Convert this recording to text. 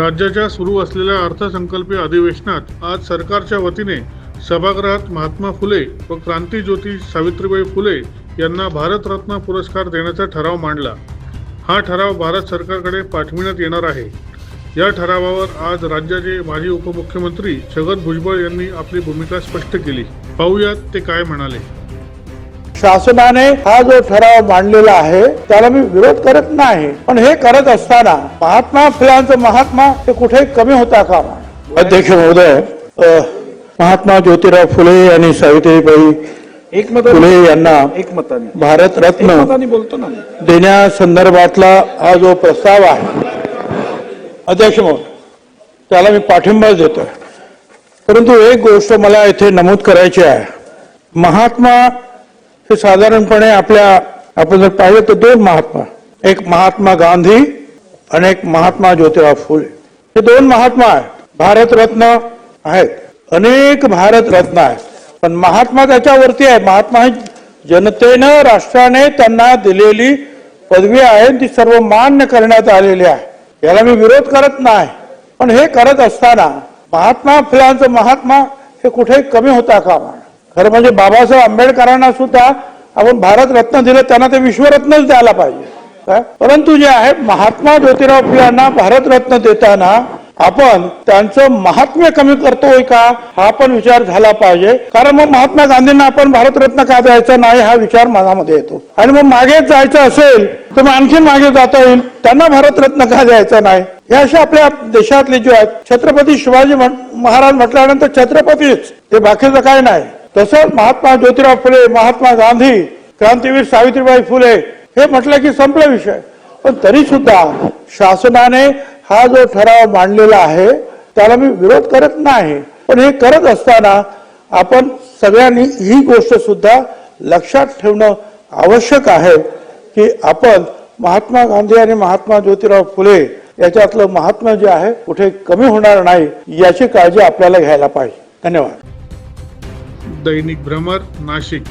राज्याच्या सुरू असलेल्या अर्थसंकल्पीय अधिवेशनात आज सरकारच्या वतीने सभागृहात महात्मा फुले व क्रांतीज्योती सावित्रीबाई फुले यांना भारतरत्न पुरस्कार देण्याचा ठराव मांडला. हा ठराव भारत सरकारकडे पाठविण्यात येणार आहे. या ठरावावर आज राज्याचे माजी उपमुख्यमंत्री छगन भुजबळ यांनी आपली भूमिका स्पष्ट केली. पाहूयात ते काय म्हणाले. शासनाने हा जो ठराव मांडलेला आहे त्याला मी विरोध करत नाही. पण हे करत असताना महात्मा फुलांचं महात्मा हे कुठे कमी होता कामा. अध्यक्ष महोदय महात्मा ज्योतिराव फुले आणि सावित्रीबाई एक मत फुले यांना एक मताने भारतरत्न बोलतो ना. देण्यासंदर्भातला हा जो प्रस्ताव आहे अध्यक्ष महोदय त्याला मी पाठिंबा देतोय. परंतु एक गोष्ट मला इथे नमूद करायची आहे. महात्मा ते साधारणपणे आपल्या आपण जर पाहिलं तर दोन महात्मा. एक महात्मा गांधी आणि एक महात्मा ज्योतिराव फुले. हे दोन महात्मा आहेत. भारतरत्न आहेत. अनेक भारतरत्न आहेत. पण महात्मा त्याच्यावरती आहे महात्मा जनतेनं राष्ट्राने त्यांना दिलेली पदवी आहे ती सर्व मान्य करण्यात आलेली आहे. याला मी विरोध करत नाही. पण हे करत असताना महात्मा फुलांचं महात्मा हे कुठे कमी होता कामा खरं म्हणजे बाबासाहेब आंबेडकरांना सुद्धा आपण भारतरत्न दिलं त्यांना ते विश्वरत्नच द्यायला पाहिजे. काय परंतु जे आहे महात्मा ज्योतिराव फुलांना भारतरत्न देताना आपण त्यांचं महात्म्य कमी करतोय का हा पण विचार झाला पाहिजे. कारण मग महात्मा गांधींना आपण भारतरत्न का द्यायचा नाही हा विचार मनामध्ये येतो. आणि मग मागे जायचं असेल तर मग आणखी मागे जाता येईल त्यांना भारतरत्न का द्यायचा नाही? हे असे आपल्या देशातले जे आहेत छत्रपती शिवाजी महाराज म्हटल्यानंतर छत्रपतीच ते बाकीचं काय नाही. तसंच महात्मा ज्योतिराव फुले महात्मा गांधी क्रांतीवीर सावित्रीबाई फुले हे म्हटलं की संपला विषय. पण तरी सुद्धा शासनाने हा जो ठराव मांडलेला आहे त्याला मी विरोध करत नाही. पण हे करत असताना आपण सगळ्यांनी ही गोष्ट सुद्धा लक्षात ठेवणं आवश्यक आहे की आपण महात्मा गांधी आणि महात्मा ज्योतिराव फुले याच्यातलं महात्मा जे आहे कुठे कमी होणार नाही याची काळजी आपल्याला घ्यायला पाहिजे. धन्यवाद. દૈનિક ભ્રમર નાસિક